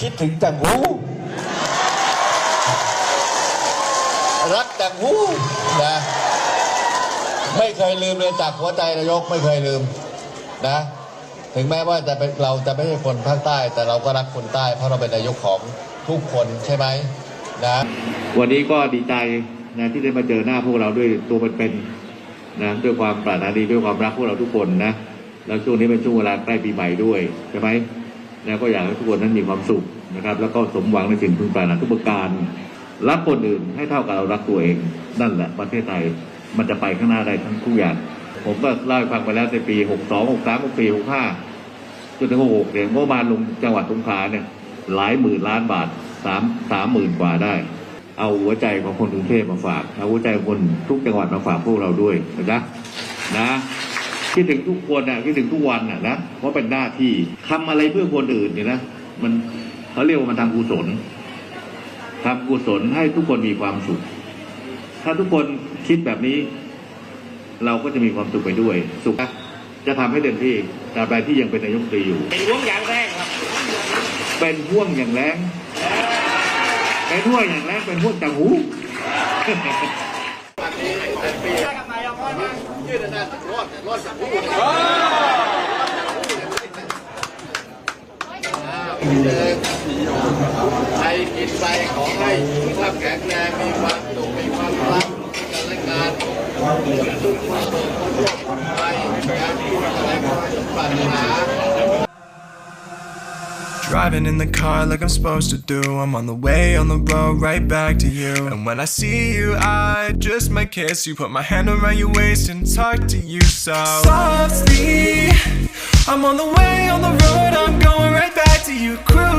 คิดถึงจังหู รักจังหูนะ ไม่เคยลืมเลยจากหัวใจนายกไม่เคยลืมนะ ถึงแม้ว่าจะเป็นเราจะไม่ใช่คนภาคใต้ แต่เราก็รักคนใต้เพราะเราเป็นนายกของทุกคนใช่ไหมนะวันนี้ก็ดีใจนะที่ได้มาเจอหน้าพวกเราด้วยตัวเป็นๆนะด้วยความปรารถนาดีด้วยความรักพวกเราทุกคนนะแล้วช่วงนี้เป็นช่วงเวลาใกล้ปีใหม่ด้วยใช่ไหม แล้วก็อยากให้ทุกคนนั้นมีความสุขนะครับ แล้วก็สมหวังในสิ่งพึงปรารถนาทุกประการรักคนอื่นให้เท่ากับเรารักตัวเอง นั่นแหละประเทศไทยมันจะไปข้างหน้าได้ทั้งทุกอย่าง ผมก็เล่าให้ฟังไปแล้วในปี 62 63 64 65จนถึง66เนี่ยงบประมาณลงจังหวัดสงขลาเนี่ยหลายหมื่นล้านบาทสามสามหมื่นกว่าได้ เอาหัวใจของคนกรุงเทพมาฝาก เอาหัวใจของคนทุกจังหวัดมาฝากพวกเราด้วยนะนะ คิดถึงทุกคนนะคิดถึงทุกวันนะนะเพราะเป็นหน้าที่ทำอะไรเพื่อคนอื่นเนี่ยนะมันเขาเรียกว่ามันทำกุศลทำกุศลให้ทุกคนมีความสุข ถ้าทุกคนคิดแบบนี้ เราก็จะมีความสุขไปด้วย สุขจะทำให้เต็มที่ตราบใดที่ยังเป็นนายกรัฐมนตรีอยู่ เป็นห่วงอย่างแรกครับ เป็นห่วงอย่างแรงเป็นห่วงอย่างแรงเป็นห่วงจังหู ใครกินไปขอให้สุขภาพแข็งแรงมีความสุขมีความรักกันและกันทุกคนไปการพูดอะไรก็สมปรารถนา Driving in the car like I'm supposed to do. I'm on the way on the road right back to you. And when I see you, I just might kiss you. Put my hand around your waist and talk to you so softly. I'm on the way on the road, I'm going right back to you. Cruising.